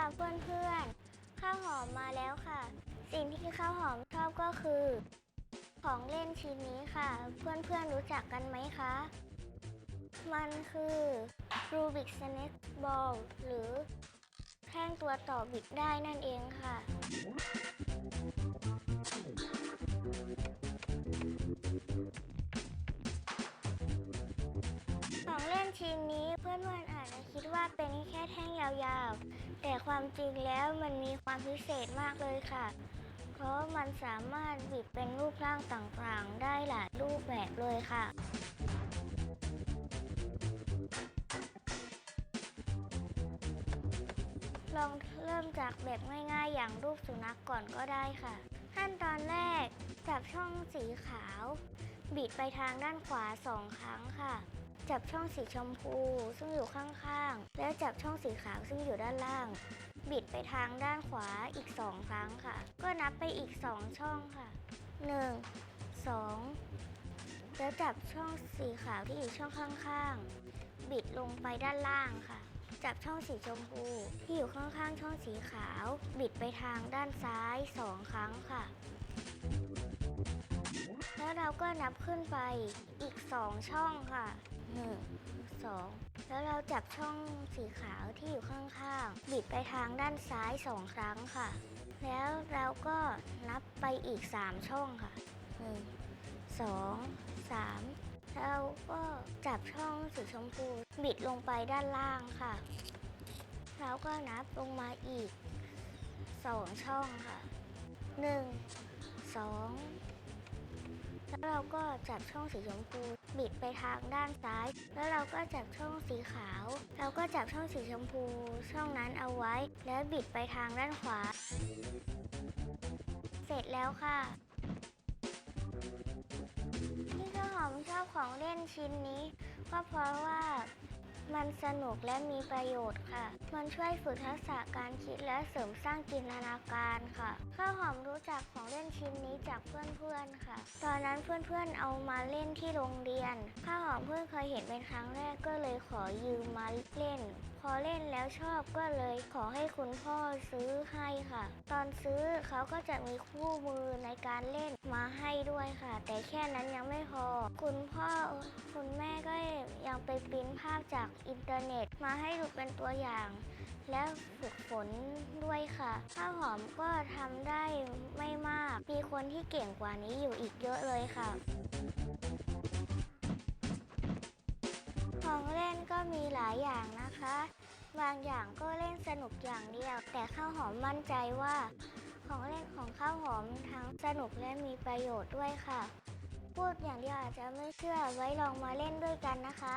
ค่ะเพื่อนๆ ข้าวหอมมาแล้วค่ะ สิ่งที่ข้าวหอมชอบก็คือ ของเล่นชิ้นนี้ค่ะ เพื่อนๆรู้จักกันไหมคะ มันคือ Rubik Snack Ball หรือแท่งตัวต่อบิดได้นั่นเองค่ะ ของเล่นชิ้นนี้ พื่อนๆอาจจะคิดว่าเป็นแค่แท่งยาวๆ แต่ความจริงแล้วมันมีความพิเศษมากเลยค่ะ เพราะมันสามารถบิดเป็นรูปร่างต่างๆ ได้หลายรูปแบบเลยค่ะลองเริ่มจากแบบง่ายๆ อย่างรูปสุนัขกก่อนก็ได้ค่ะ ขั้นตอนแรกจับช่องสีขาว บิดไปทางด้านขวาสองครั้งค่ะ จับช่องสีชมพูซึ่งอยู่ข้างๆ แล้วจับช่องสีขาวซึ่งอยู่ด้านล่าง บิดไปทางด้านขวาอีกสองครั้งค่ะ ก็นับไปอีกสองช่องค่ะหนึ่งสองแล้วจับช่องสีขาวที่อยู่ช่องข้างๆ บิดลงไปด้านล่างค่ะ จับช่องสีชมพูที่อยู่ข้างๆ ช่องสีขาว บิดไปทางด้านซ้ายสองครั้งค่ะแล้วเราก็นับขึ้นไปอีกสองช่องค่ะ องแล้วเราจับช่องสีขาวที่อยู่ข้างๆ บิดไปทางด้านซ้ายสองครั้งค่ะ แล้วเราก็นับไปอีกสามช่องค่ะหนึ่งสองสามเราก็จับช่องสีชมพู บิดลงไปด้านล่างค่ะแล้วก็นับลงมาอีกสองช่องค่ะหนึ่งสอง แล้วเราก็จับช่องสีชมพูบิดไปทางด้านซ้าย แล้วเราก็จับช่องสีขาว เราก็จับช่องสีชมพู ช่องนั้นเอาไว้ แล้วบิดไปทางด้านขวา เสร็จแล้วค่ะที่ข้าวหอมชอบของเล่นชิ้นนี้ ก็เพราะว่า มันสนุกและมีประโยชน์ค่ะ มันช่วยฝึกทักษะการคิดและเสริมสร้างจินตนาการค่ะข้าวหอมรู้จักของเล่นชิ้นนี้จากเพื่อนๆค่ะ ตอนนั้นเพื่อนๆเอามาเล่นที่โรงเรียนข้าวหอมเพิ่งเคยเห็นเป็นครั้งแรกก็เลยขอยืมมาเล่น พอเล่นแล้วชอบก็เลยขอให้คุณพ่อซื้อให้ค่ะ ตอนซื้อเขาก็จะมีคู่มือในการเล่นมาให้ด้วยค่ะ แต่แค่นั้นยังไม่พอ คุณพ่อคุณแม่ก็ยังไปปริ้นภาพจากอินเทอร์เน็ตมาให้ดูเป็นตัวอย่าง และฝึกฝนด้วยค่ะข้าวหอมก็ทำได้ไม่มาก มีคนที่เก่งกว่านี้อยู่อีกเยอะเลยค่ะ ของเล่นก็มีหลายอย่างนะคะ บางอย่างก็เล่นสนุกอย่างเดียว แต่ข้าวหอมมั่นใจว่า ของเล่นของข้าวหอมทั้งสนุกและมีประโยชน์ด้วยค่ะพูดอย่างเดียวอาจจะไม่เชื่อไว้ลองมาเล่นด้วยกันนะคะ